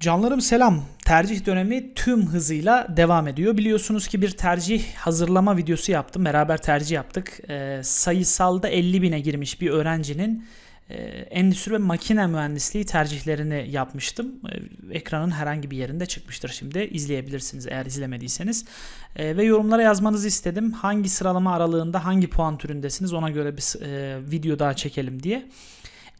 Canlarım selam. Tercih dönemi tüm hızıyla devam ediyor. Biliyorsunuz ki bir tercih hazırlama videosu yaptım. Beraber tercih yaptık. Ee, sayısalda 50 bine girmiş bir öğrencinin e, endüstri ve makine mühendisliği tercihlerini yapmıştım. Ee, ekranın herhangi bir yerinde çıkmıştır şimdi. İzleyebilirsiniz eğer izlemediyseniz. Ee, ve yorumlara yazmanızı istedim. Hangi sıralama aralığında hangi puan türündesiniz ona göre bir e, video daha çekelim diye.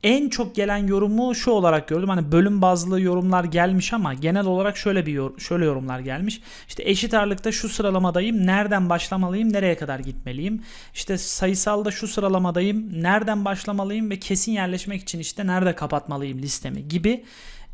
En çok gelen yorumu şu olarak gördüm. Hani bölüm bazlı yorumlar gelmiş ama genel olarak şöyle bir yor- şöyle yorumlar gelmiş. İşte eşit ağırlıkta şu sıralamadayım. Nereden başlamalıyım? Nereye kadar gitmeliyim? İşte sayısalda şu sıralamadayım. Nereden başlamalıyım ve kesin yerleşmek için işte nerede kapatmalıyım listemi gibi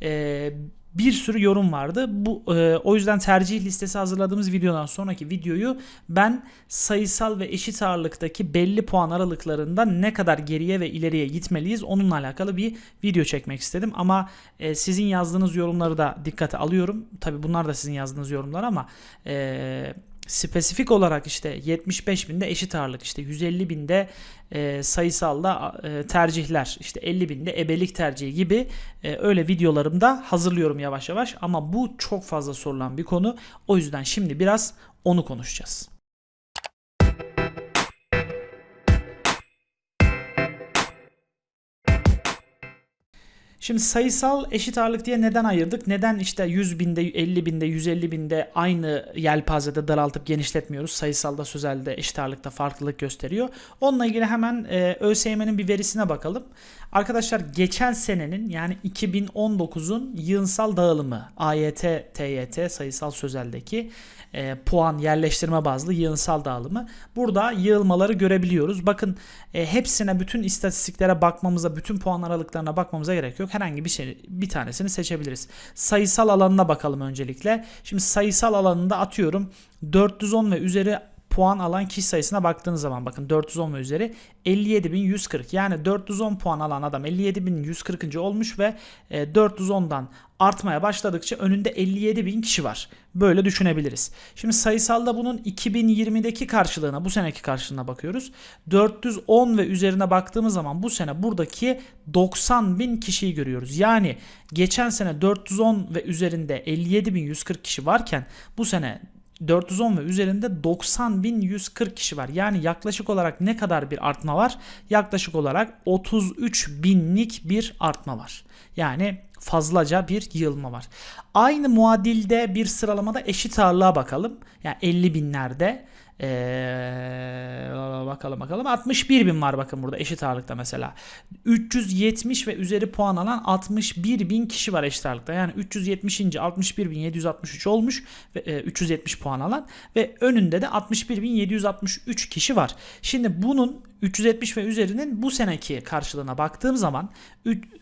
e, bir sürü yorum vardı. Bu e, o yüzden tercih listesi hazırladığımız videodan sonraki videoyu ben sayısal ve eşit ağırlıktaki belli puan aralıklarında ne kadar geriye ve ileriye gitmeliyiz onunla alakalı bir video çekmek istedim. Ama e, sizin yazdığınız yorumları da dikkate alıyorum. Tabi bunlar da sizin yazdığınız yorumlar ama e, spesifik olarak işte 75 binde eşit ağırlık işte 150 binde e, sayısalda e, tercihler işte 50 binde ebelik tercihi gibi e, öyle videolarımda hazırlıyorum yavaş yavaş ama bu çok fazla sorulan bir konu o yüzden şimdi biraz onu konuşacağız. Şimdi sayısal eşit ağırlık diye neden ayırdık? Neden işte 100 binde, 50 binde, 150 binde aynı yelpazede daraltıp genişletmiyoruz? Sayısalda, sözelde eşit ağırlıkta farklılık gösteriyor. Onunla ilgili hemen e, ÖSYM'nin bir verisine bakalım. Arkadaşlar geçen senenin yani 2019'un yığınsal dağılımı AYT, TYT sayısal sözeldeki e, puan yerleştirme bazlı yığınsal dağılımı. Burada yığılmaları görebiliyoruz. Bakın e, hepsine bütün istatistiklere bakmamıza, bütün puan aralıklarına bakmamıza gerek yok. Herhangi bir şey bir tanesini seçebiliriz. Sayısal alanına bakalım öncelikle. Şimdi sayısal alanında atıyorum 410 ve üzeri puan alan kişi sayısına baktığınız zaman bakın 410 ve üzeri 57.140 yani 410 puan alan adam 57.140. olmuş ve e, 410'dan artmaya başladıkça önünde 57.000 kişi var. Böyle düşünebiliriz. Şimdi sayısalda bunun 2020'deki karşılığına bu seneki karşılığına bakıyoruz. 410 ve üzerine baktığımız zaman bu sene buradaki 90.000 kişiyi görüyoruz. Yani geçen sene 410 ve üzerinde 57.140 kişi varken bu sene 410 ve üzerinde 90.140 kişi var. Yani yaklaşık olarak ne kadar bir artma var? Yaklaşık olarak 33 binlik bir artma var. Yani fazlaca bir yığılma var. Aynı muadilde bir sıralamada eşit ağırlığa bakalım. Yani 50 binlerde. Ee, bakalım bakalım. 61 bin var bakın burada eşit ağırlıkta mesela. 370 ve üzeri puan alan 61 bin kişi var eşit ağırlıkta. Yani 370. 61 bin 763 olmuş ve e, 370 puan alan ve önünde de 61 bin 763 kişi var. Şimdi bunun 370 ve üzerinin bu seneki karşılığına baktığım zaman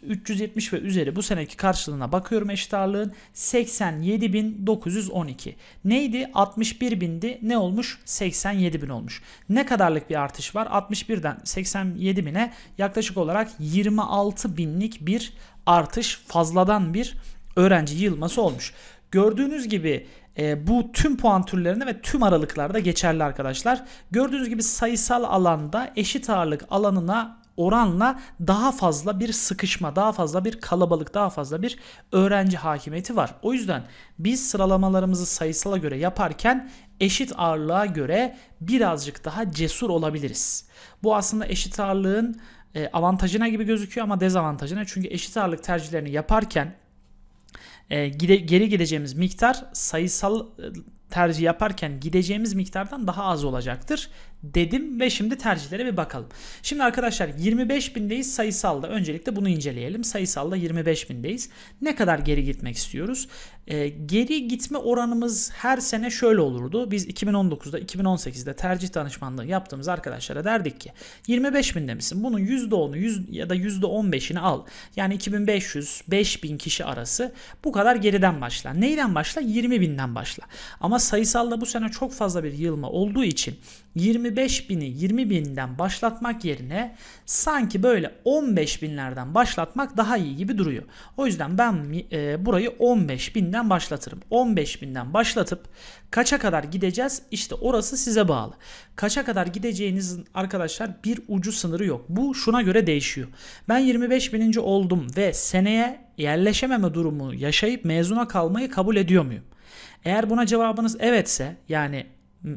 370 ve üzeri bu seneki karşılığına bakıyorum eşit ağırlığın 87.912. Neydi? 61 bindi. Ne olmuş? 87 bin olmuş. Ne kadarlık bir artış var? 61'den 87 bine yaklaşık olarak 26 binlik bir artış fazladan bir öğrenci yığılması olmuş. Gördüğünüz gibi e, bu tüm puan türlerinde ve tüm aralıklarda geçerli arkadaşlar. Gördüğünüz gibi sayısal alanda eşit ağırlık alanına oranla daha fazla bir sıkışma, daha fazla bir kalabalık, daha fazla bir öğrenci hakimiyeti var. O yüzden biz sıralamalarımızı sayısala göre yaparken eşit ağırlığa göre birazcık daha cesur olabiliriz. Bu aslında eşit ağırlığın e, avantajına gibi gözüküyor ama dezavantajına. Çünkü eşit ağırlık tercihlerini yaparken e, gide, geri gideceğimiz miktar sayısal e, tercih yaparken gideceğimiz miktardan daha az olacaktır dedim ve şimdi tercihlere bir bakalım. Şimdi arkadaşlar 25 bindeyiz sayısalda. Öncelikle bunu inceleyelim. Sayısalda 25 bindeyiz. Ne kadar geri gitmek istiyoruz? Ee, geri gitme oranımız her sene şöyle olurdu. Biz 2019'da 2018'de tercih danışmanlığı yaptığımız arkadaşlara derdik ki 25 binde misin? Bunun %10'u 100 ya da %15'ini al. Yani 2500 5000 kişi arası bu kadar geriden başla. Neyden başla? 20 binden başla. Ama sayısalda bu sene çok fazla bir yığılma olduğu için 25 bini 20 binden başlatmak yerine sanki böyle 15 binlerden başlatmak daha iyi gibi duruyor. O yüzden ben e, burayı 15 binden başlatırım. 15 binden başlatıp kaça kadar gideceğiz işte orası size bağlı. Kaça kadar gideceğinizin arkadaşlar bir ucu sınırı yok. Bu şuna göre değişiyor. Ben 25 bininci oldum ve seneye yerleşememe durumu yaşayıp mezuna kalmayı kabul ediyor muyum? Eğer buna cevabınız evetse yani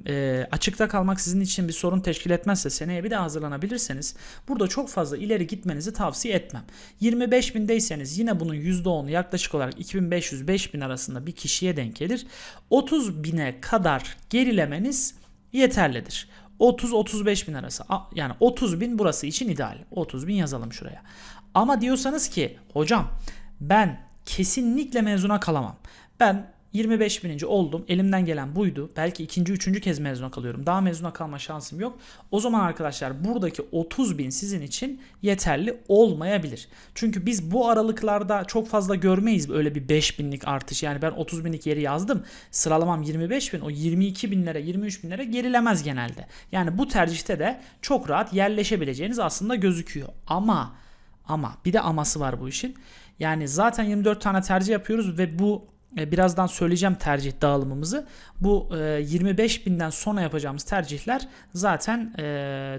e, açıkta kalmak sizin için bir sorun teşkil etmezse seneye bir daha hazırlanabilirseniz burada çok fazla ileri gitmenizi tavsiye etmem. 25 bindeyseniz yine bunun %10'u yaklaşık olarak 2500-5000 arasında bir kişiye denk gelir. 30 bine kadar gerilemeniz yeterlidir. 30-35 bin arası yani 30 bin burası için ideal. 30 bin yazalım şuraya. Ama diyorsanız ki hocam ben kesinlikle mezuna kalamam. Ben 25 bininci oldum. Elimden gelen buydu. Belki ikinci, üçüncü kez mezuna kalıyorum. Daha mezuna kalma şansım yok. O zaman arkadaşlar buradaki 30 bin sizin için yeterli olmayabilir. Çünkü biz bu aralıklarda çok fazla görmeyiz öyle bir 5 binlik artış. Yani ben 30 binlik yeri yazdım. Sıralamam 25 bin. O 22 binlere, 23 binlere gerilemez genelde. Yani bu tercihte de çok rahat yerleşebileceğiniz aslında gözüküyor. Ama ama bir de aması var bu işin. Yani zaten 24 tane tercih yapıyoruz ve bu birazdan söyleyeceğim tercih dağılımımızı. Bu e, 25 binden sonra yapacağımız tercihler zaten e,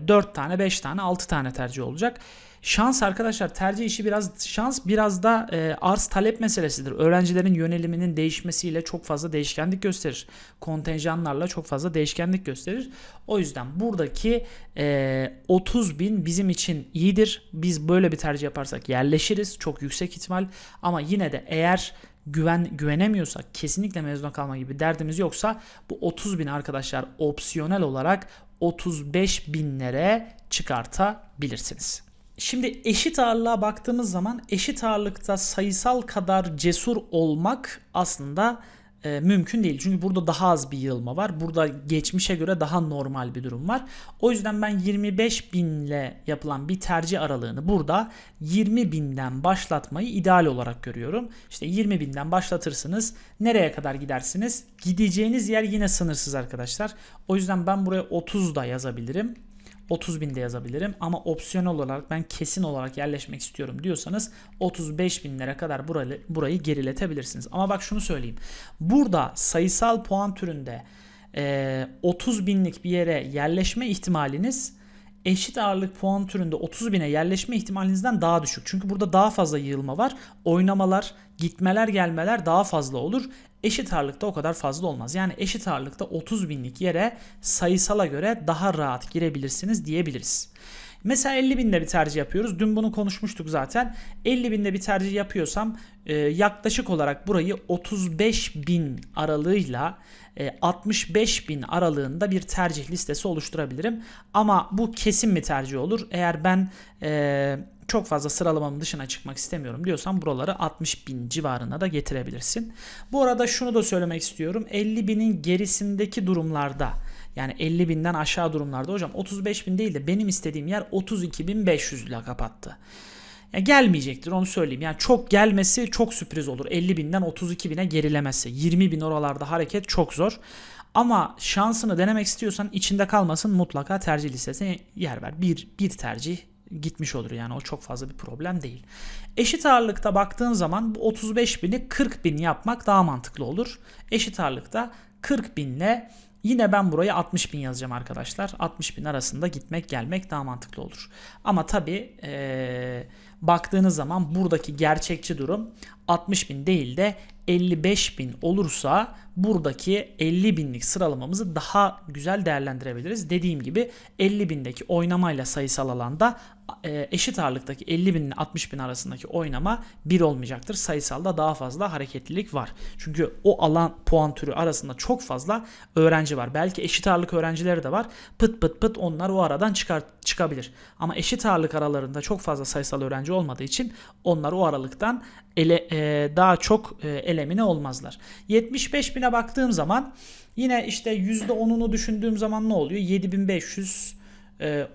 4 tane, 5 tane, 6 tane tercih olacak. Şans arkadaşlar tercih işi biraz şans biraz da e, arz talep meselesidir. Öğrencilerin yöneliminin değişmesiyle çok fazla değişkenlik gösterir. Kontenjanlarla çok fazla değişkenlik gösterir. O yüzden buradaki e, 30 bin bizim için iyidir. Biz böyle bir tercih yaparsak yerleşiriz. Çok yüksek ihtimal. Ama yine de eğer güven güvenemiyorsak kesinlikle mezuna kalma gibi derdimiz yoksa bu 30 bin arkadaşlar opsiyonel olarak 35 binlere çıkartabilirsiniz. Şimdi eşit ağırlığa baktığımız zaman eşit ağırlıkta sayısal kadar cesur olmak aslında e, mümkün değil. Çünkü burada daha az bir yığılma var. Burada geçmişe göre daha normal bir durum var. O yüzden ben 25 binle yapılan bir tercih aralığını burada 20 binden başlatmayı ideal olarak görüyorum. İşte 20 binden başlatırsınız. Nereye kadar gidersiniz? Gideceğiniz yer yine sınırsız arkadaşlar. O yüzden ben buraya 30 da yazabilirim. 30 binde yazabilirim ama opsiyonel olarak ben kesin olarak yerleşmek istiyorum diyorsanız 35 binlere kadar burayı, burayı geriletebilirsiniz. Ama bak şunu söyleyeyim. Burada sayısal puan türünde e, 30 binlik bir yere yerleşme ihtimaliniz eşit ağırlık puan türünde 30 bine yerleşme ihtimalinizden daha düşük. Çünkü burada daha fazla yığılma var. Oynamalar, gitmeler, gelmeler daha fazla olur. Eşit ağırlıkta o kadar fazla olmaz. Yani eşit ağırlıkta 30 binlik yere sayısala göre daha rahat girebilirsiniz diyebiliriz. Mesela 50 binde bir tercih yapıyoruz. Dün bunu konuşmuştuk zaten. 50 binde bir tercih yapıyorsam e, yaklaşık olarak burayı 35 bin aralığıyla e, 65 bin aralığında bir tercih listesi oluşturabilirim. Ama bu kesin bir tercih olur. Eğer ben e, çok fazla sıralamamın dışına çıkmak istemiyorum diyorsan buraları 60 bin civarına da getirebilirsin. Bu arada şunu da söylemek istiyorum. 50 binin gerisindeki durumlarda yani 50 binden aşağı durumlarda hocam 35 bin değil de benim istediğim yer 32.500 ile kapattı. Ya gelmeyecektir onu söyleyeyim. Yani çok gelmesi çok sürpriz olur. 50 binden 32 bine gerilemesi. 20 bin oralarda hareket çok zor. Ama şansını denemek istiyorsan içinde kalmasın mutlaka tercih listesine yer ver. Bir, bir tercih gitmiş olur yani o çok fazla bir problem değil. Eşit ağırlıkta baktığın zaman bu 35 bini 40 bin yapmak daha mantıklı olur. Eşit ağırlıkta 40 binle Yine ben buraya 60 bin yazacağım arkadaşlar. 60 bin arasında gitmek gelmek daha mantıklı olur. Ama tabi ee, baktığınız zaman buradaki gerçekçi durum 60 bin değil de 55 bin olursa buradaki 50 binlik sıralamamızı daha güzel değerlendirebiliriz. Dediğim gibi 50 bindeki oynamayla sayısal alanda e, eşit ağırlıktaki 50 bin ile 60 bin arasındaki oynama bir olmayacaktır. Sayısalda daha fazla hareketlilik var. Çünkü o alan puan türü arasında çok fazla öğrenci var. Belki eşit ağırlık öğrencileri de var. Pıt pıt pıt onlar o aradan çıkar, çıkabilir. Ama eşit ağırlık aralarında çok fazla sayısal öğrenci olmadığı için onlar o aralıktan ele, e, daha çok e, elemine olmazlar. 75 bine baktığım zaman yine işte %10'unu düşündüğüm zaman ne oluyor? 7500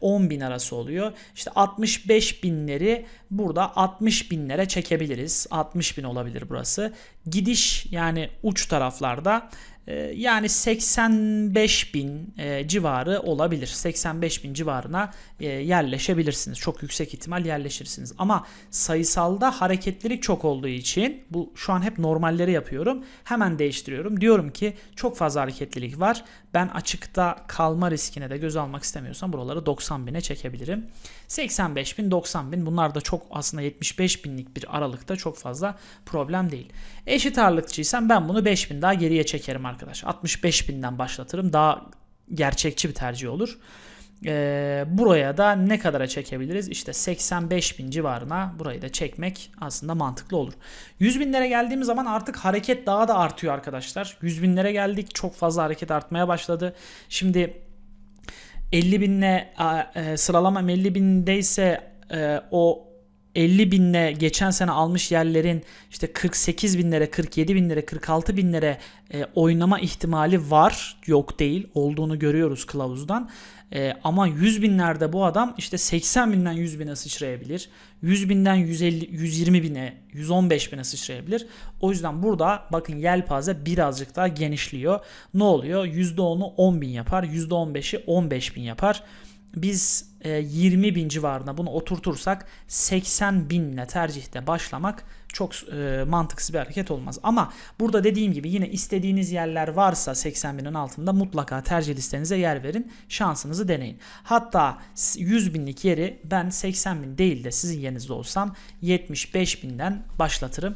10 bin arası oluyor. İşte 65 binleri burada 60 binlere çekebiliriz. 60 bin olabilir burası. Gidiş yani uç taraflarda E, yani 85 bin e, civarı olabilir. 85 bin civarına e, yerleşebilirsiniz. Çok yüksek ihtimal yerleşirsiniz. Ama sayısalda hareketlilik çok olduğu için bu şu an hep normalleri yapıyorum. Hemen değiştiriyorum. Diyorum ki çok fazla hareketlilik var. Ben açıkta kalma riskine de göz almak istemiyorsam buraları 90 bine çekebilirim. 85 bin 90 bin bunlar da çok aslında 75 binlik bir aralıkta çok fazla problem değil. Eşit ağırlıkçıysam ben bunu 5 bin daha geriye çekerim arkadaş. 65 binden başlatırım daha gerçekçi bir tercih olur. Ee, buraya da ne kadara çekebiliriz? İşte 85 bin civarına burayı da çekmek aslında mantıklı olur. 100 binlere geldiğimiz zaman artık hareket daha da artıyor arkadaşlar. 100 binlere geldik çok fazla hareket artmaya başladı. Şimdi 50 binle e, sıralamam 50 bindeyse e, o 50 binle geçen sene almış yerlerin işte 48 binlere, 47 binlere, 46 binlere e, oynama ihtimali var. Yok değil. Olduğunu görüyoruz kılavuzdan. E, ama 100 binlerde bu adam işte 80 binden 100 bine sıçrayabilir. 100 binden 150, 120 bine, 115 bine sıçrayabilir. O yüzden burada bakın yelpaze birazcık daha genişliyor. Ne oluyor? %10'u 10 bin yapar. %15'i 15 bin yapar biz e, 20 bin civarına bunu oturtursak 80 binle tercihte başlamak çok e, mantıksız bir hareket olmaz. Ama burada dediğim gibi yine istediğiniz yerler varsa 80 binin altında mutlaka tercih listenize yer verin. Şansınızı deneyin. Hatta 100 binlik yeri ben 80 bin değil de sizin yerinizde olsam 75 binden başlatırım.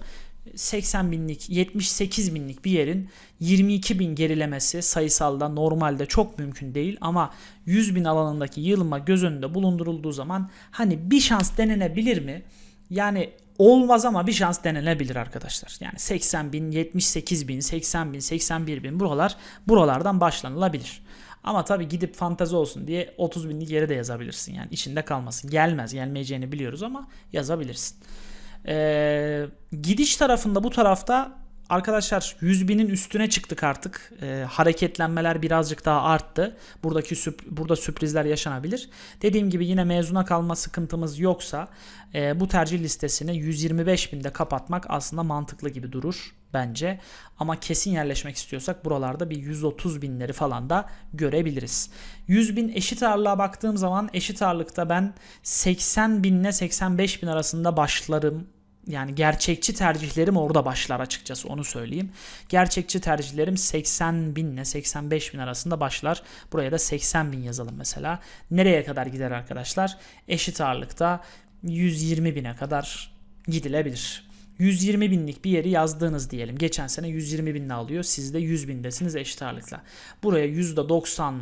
80 binlik 78 binlik bir yerin 22 bin gerilemesi sayısalda normalde çok mümkün değil ama 100 bin alanındaki yığılma göz önünde bulundurulduğu zaman hani bir şans denenebilir mi? Yani olmaz ama bir şans denenebilir arkadaşlar. Yani 80 bin, 78 bin, 80 bin, 81 bin buralar buralardan başlanılabilir. Ama tabii gidip fantazi olsun diye 30 binlik yere de yazabilirsin yani içinde kalmasın. Gelmez gelmeyeceğini biliyoruz ama yazabilirsin. Ee, gidiş tarafında bu tarafta arkadaşlar 100 binin üstüne çıktık artık. Ee, hareketlenmeler birazcık daha arttı. Buradaki süp burada sürprizler yaşanabilir. Dediğim gibi yine mezuna kalma sıkıntımız yoksa e, bu tercih listesini 125 binde kapatmak aslında mantıklı gibi durur bence. Ama kesin yerleşmek istiyorsak buralarda bir 130 binleri falan da görebiliriz. 100 bin eşit ağırlığa baktığım zaman eşit ağırlıkta ben 80 binle 85 bin arasında başlarım yani gerçekçi tercihlerim orada başlar açıkçası onu söyleyeyim. Gerçekçi tercihlerim 80 bin ile 85 bin arasında başlar. Buraya da 80 bin yazalım mesela. Nereye kadar gider arkadaşlar? Eşit ağırlıkta 120 bine kadar gidilebilir. 120 binlik bir yeri yazdığınız diyelim. Geçen sene 120 binle alıyor. Siz de 100 bindesiniz eşit ağırlıkla. Buraya %90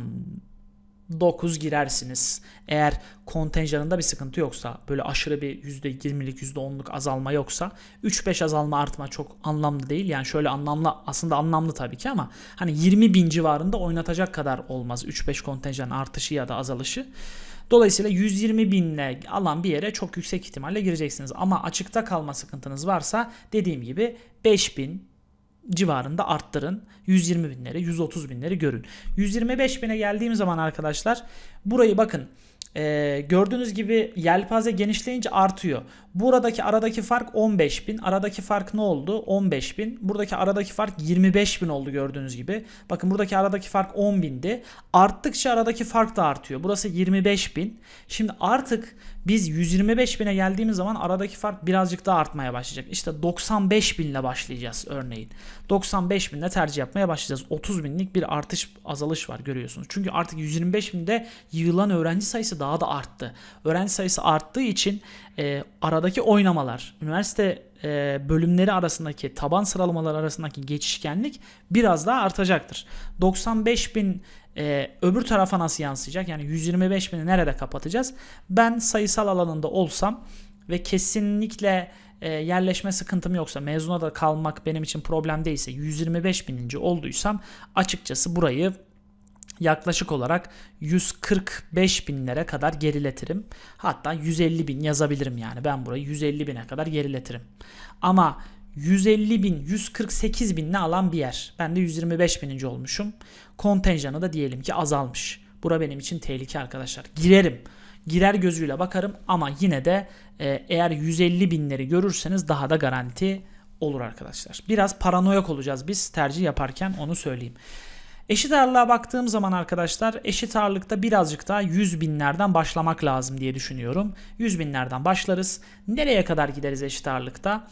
9 girersiniz. Eğer kontenjanında bir sıkıntı yoksa böyle aşırı bir %20'lik %10'luk azalma yoksa 3-5 azalma artma çok anlamlı değil. Yani şöyle anlamlı aslında anlamlı tabii ki ama hani 20 bin civarında oynatacak kadar olmaz 3-5 kontenjan artışı ya da azalışı. Dolayısıyla 120 binle alan bir yere çok yüksek ihtimalle gireceksiniz. Ama açıkta kalma sıkıntınız varsa dediğim gibi 5000 civarında arttırın. 120 binleri, 130 binleri görün. 125 bine geldiğim zaman arkadaşlar burayı bakın ee, gördüğünüz gibi yelpaze genişleyince artıyor. Buradaki aradaki fark 15 bin. Aradaki fark ne oldu? 15 bin. Buradaki aradaki fark 25 bin oldu gördüğünüz gibi. Bakın buradaki aradaki fark 10 bindi. Arttıkça aradaki fark da artıyor. Burası 25 bin. Şimdi artık biz 125 bine geldiğimiz zaman aradaki fark birazcık daha artmaya başlayacak. İşte 95 binle başlayacağız örneğin. 95 binle tercih yapmaya başlayacağız. 30 binlik bir artış azalış var görüyorsunuz. Çünkü artık 125 binde yığılan öğrenci sayısı daha da arttı. Öğrenci sayısı arttığı için e, aradaki oynamalar, üniversite e, bölümleri arasındaki taban sıralamalar arasındaki geçişkenlik biraz daha artacaktır. 95 bin e, öbür tarafa nasıl yansıyacak? Yani 125 bini nerede kapatacağız? Ben sayısal alanında olsam ve kesinlikle e, yerleşme sıkıntım yoksa mezuna da kalmak benim için problem değilse 125 bininci olduysam açıkçası burayı yaklaşık olarak 145 binlere kadar geriletirim. Hatta 150 bin yazabilirim yani ben burayı 150 bine kadar geriletirim. Ama 150 bin 148 binle alan bir yer. Ben de 125 bininci olmuşum. Kontenjanı da diyelim ki azalmış. Bura benim için tehlike arkadaşlar. Girerim. Girer gözüyle bakarım ama yine de e, eğer 150 binleri görürseniz daha da garanti olur arkadaşlar. Biraz paranoyak olacağız biz tercih yaparken onu söyleyeyim. Eşit ağırlığa baktığım zaman arkadaşlar eşit ağırlıkta birazcık daha 100 binlerden başlamak lazım diye düşünüyorum. 100 binlerden başlarız. Nereye kadar gideriz eşit ağırlıkta?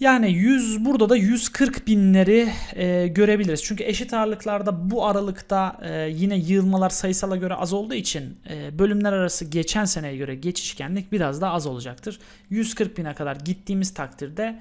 Yani 100 burada da 140 binleri e, görebiliriz. Çünkü eşit ağırlıklarda bu aralıkta e, yine yığılmalar sayısala göre az olduğu için e, bölümler arası geçen seneye göre geçişkenlik biraz daha az olacaktır. 140 bine kadar gittiğimiz takdirde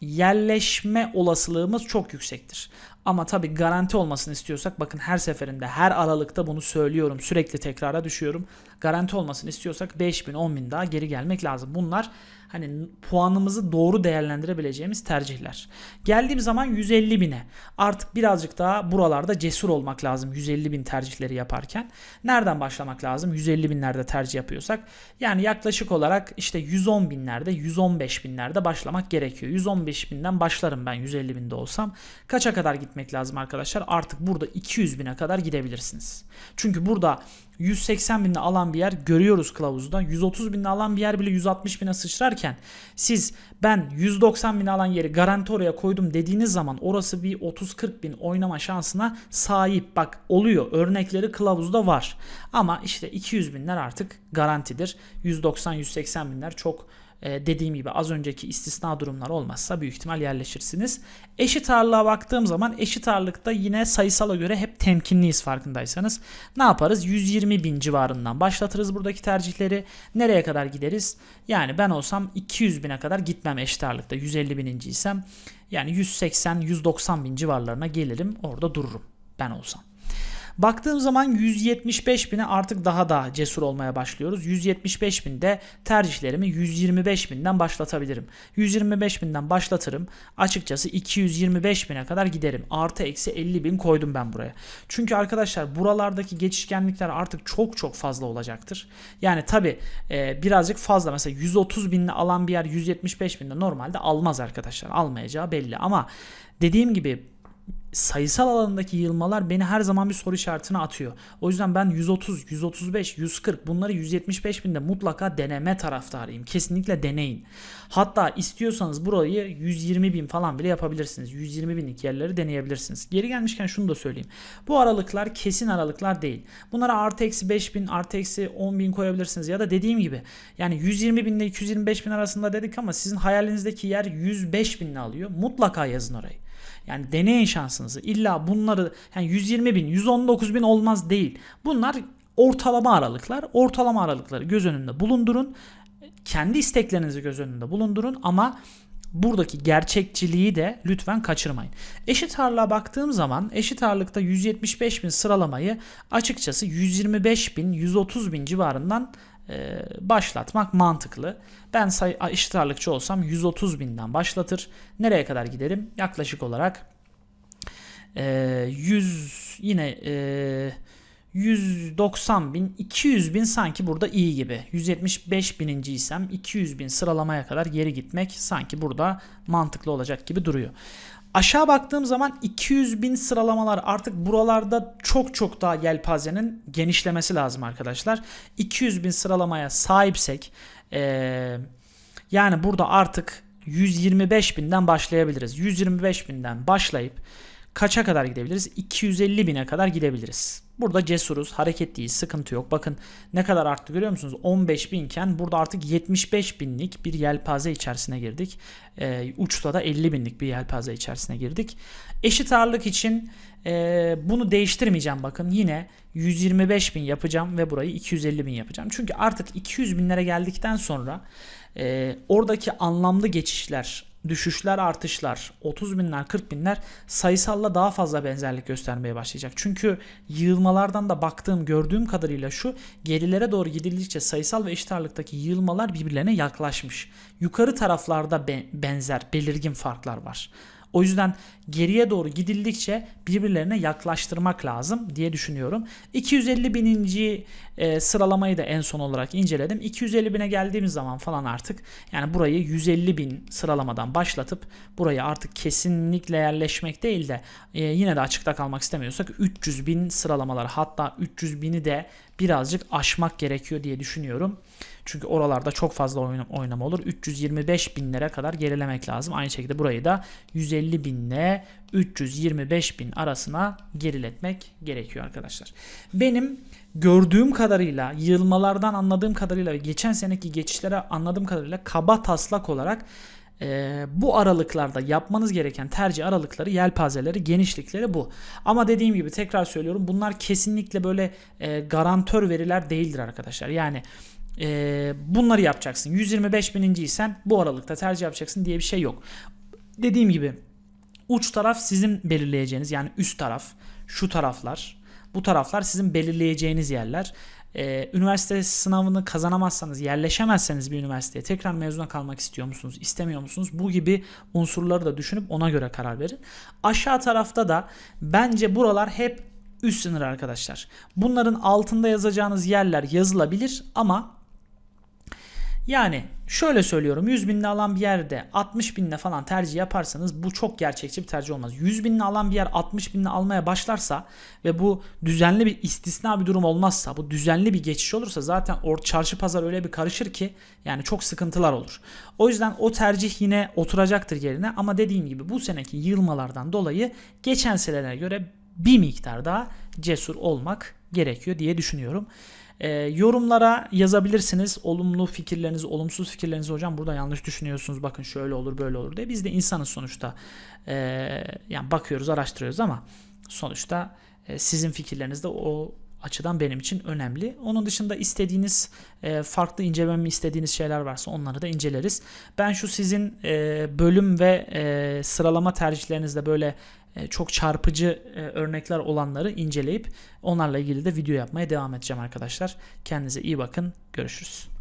yerleşme olasılığımız çok yüksektir. Ama tabi garanti olmasını istiyorsak bakın her seferinde her aralıkta bunu söylüyorum sürekli tekrara düşüyorum. Garanti olmasını istiyorsak 5000 10.000 daha geri gelmek lazım. Bunlar hani puanımızı doğru değerlendirebileceğimiz tercihler. Geldiğim zaman 150 bine artık birazcık daha buralarda cesur olmak lazım 150 bin tercihleri yaparken. Nereden başlamak lazım 150 binlerde tercih yapıyorsak? Yani yaklaşık olarak işte 110 binlerde 115 binlerde başlamak gerekiyor. 115 binden başlarım ben 150 binde olsam. Kaça kadar gitmek lazım arkadaşlar? Artık burada 200 bine kadar gidebilirsiniz. Çünkü burada 180 binle alan bir yer görüyoruz kılavuzda. 130 binle alan bir yer bile 160 bine sıçrarken siz ben 190 bin alan yeri garanti oraya koydum dediğiniz zaman orası bir 30-40 bin oynama şansına sahip. Bak oluyor örnekleri kılavuzda var. Ama işte 200 binler artık garantidir. 190-180 binler çok ee, dediğim gibi az önceki istisna durumlar olmazsa büyük ihtimal yerleşirsiniz. Eşit ağırlığa baktığım zaman eşit ağırlıkta yine sayısala göre hep temkinliyiz farkındaysanız. Ne yaparız? 120 bin civarından başlatırız buradaki tercihleri. Nereye kadar gideriz? Yani ben olsam 200 bine kadar gitmem eşit ağırlıkta 150 bininciysem. Yani 180-190 bin civarlarına gelirim orada dururum ben olsam. Baktığım zaman 175 bine artık daha da cesur olmaya başlıyoruz. 175 binde tercihlerimi 125 binden başlatabilirim. 125 binden başlatırım. Açıkçası 225 bine kadar giderim. Artı eksi 50 bin koydum ben buraya. Çünkü arkadaşlar buralardaki geçişkenlikler artık çok çok fazla olacaktır. Yani tabi e, birazcık fazla. Mesela 130 binle alan bir yer 175 binde normalde almaz arkadaşlar. Almayacağı belli ama dediğim gibi sayısal alanındaki yığılmalar beni her zaman bir soru işaretine atıyor. O yüzden ben 130, 135, 140 bunları 175 binde mutlaka deneme taraftarıyım. Kesinlikle deneyin. Hatta istiyorsanız burayı 120 bin falan bile yapabilirsiniz. 120 binlik yerleri deneyebilirsiniz. Geri gelmişken şunu da söyleyeyim. Bu aralıklar kesin aralıklar değil. Bunlara artı eksi 5 bin, artı eksi 10 bin koyabilirsiniz. Ya da dediğim gibi yani 120 bin ile 225 bin arasında dedik ama sizin hayalinizdeki yer 105 bin alıyor. Mutlaka yazın orayı. Yani deneyin şansınızı. İlla bunları yani 120 bin, 119 bin olmaz değil. Bunlar ortalama aralıklar. Ortalama aralıkları göz önünde bulundurun. Kendi isteklerinizi göz önünde bulundurun ama buradaki gerçekçiliği de lütfen kaçırmayın. Eşit ağırlığa baktığım zaman eşit ağırlıkta 175 bin sıralamayı açıkçası 125 bin 130 bin civarından e, başlatmak mantıklı. Ben say eşit olsam 130 binden başlatır. Nereye kadar giderim? Yaklaşık olarak e, 100 yine e, 190 bin 200 bin sanki burada iyi gibi 175 bininciysem 200 bin sıralamaya kadar geri gitmek sanki burada mantıklı olacak gibi duruyor. Aşağı baktığım zaman 200 bin sıralamalar artık buralarda çok çok daha yelpazenin genişlemesi lazım arkadaşlar. 200 bin sıralamaya sahipsek ee, yani burada artık 125 binden başlayabiliriz. 125 binden başlayıp kaça kadar gidebiliriz? 250 bine kadar gidebiliriz. Burada cesuruz, hareketliyiz, sıkıntı yok. Bakın ne kadar arttı görüyor musunuz? 15 binken burada artık 75 binlik bir yelpaze içerisine girdik. Ee, uçta da 50 binlik bir yelpaze içerisine girdik. Eşit ağırlık için e, bunu değiştirmeyeceğim bakın. Yine 125 bin yapacağım ve burayı 250 bin yapacağım. Çünkü artık 200 binlere geldikten sonra e, oradaki anlamlı geçişler düşüşler artışlar 30 binler 40 binler sayısalla daha fazla benzerlik göstermeye başlayacak. Çünkü yığılmalardan da baktığım gördüğüm kadarıyla şu gerilere doğru gidildikçe sayısal ve eşit ağırlıktaki yığılmalar birbirlerine yaklaşmış. Yukarı taraflarda benzer belirgin farklar var. O yüzden geriye doğru gidildikçe birbirlerine yaklaştırmak lazım diye düşünüyorum. 250 bininci e, sıralamayı da en son olarak inceledim. 250 bine geldiğimiz zaman falan artık yani burayı 150 bin sıralamadan başlatıp burayı artık kesinlikle yerleşmek değil de e, yine de açıkta kalmak istemiyorsak 300 bin sıralamalar hatta 300 bini de birazcık aşmak gerekiyor diye düşünüyorum. Çünkü oralarda çok fazla oynama olur. 325 binlere kadar gerilemek lazım. Aynı şekilde burayı da 150 binle 325 bin arasına geriletmek gerekiyor arkadaşlar. Benim gördüğüm kadarıyla, yığılmalardan anladığım kadarıyla ve geçen seneki geçişlere anladığım kadarıyla kaba taslak olarak e, bu aralıklarda yapmanız gereken tercih aralıkları, yelpazeleri, genişlikleri bu. Ama dediğim gibi tekrar söylüyorum bunlar kesinlikle böyle e, garantör veriler değildir arkadaşlar. Yani e, bunları yapacaksın. 125 bininciysen bu aralıkta tercih yapacaksın diye bir şey yok. Dediğim gibi uç taraf sizin belirleyeceğiniz yani üst taraf, şu taraflar, bu taraflar sizin belirleyeceğiniz yerler. Ee, üniversite sınavını kazanamazsanız, yerleşemezseniz bir üniversiteye tekrar mezuna kalmak istiyor musunuz, istemiyor musunuz? Bu gibi unsurları da düşünüp ona göre karar verin. Aşağı tarafta da bence buralar hep üst sınır arkadaşlar. Bunların altında yazacağınız yerler yazılabilir ama yani şöyle söylüyorum 100 binle alan bir yerde 60 binle falan tercih yaparsanız bu çok gerçekçi bir tercih olmaz. 100 binle alan bir yer 60 binle almaya başlarsa ve bu düzenli bir istisna bir durum olmazsa bu düzenli bir geçiş olursa zaten or çarşı pazar öyle bir karışır ki yani çok sıkıntılar olur. O yüzden o tercih yine oturacaktır yerine ama dediğim gibi bu seneki yığılmalardan dolayı geçen senelere göre bir miktar daha cesur olmak gerekiyor diye düşünüyorum. E, yorumlara yazabilirsiniz. Olumlu fikirlerinizi, olumsuz fikirlerinizi hocam burada yanlış düşünüyorsunuz. Bakın şöyle olur, böyle olur diye. Biz de insanız sonuçta. E, yani bakıyoruz, araştırıyoruz ama sonuçta e, sizin fikirleriniz de o açıdan benim için önemli. Onun dışında istediğiniz e, farklı incelememi istediğiniz şeyler varsa onları da inceleriz. Ben şu sizin e, bölüm ve e, sıralama tercihlerinizde böyle çok çarpıcı örnekler olanları inceleyip onlarla ilgili de video yapmaya devam edeceğim arkadaşlar. Kendinize iyi bakın. Görüşürüz.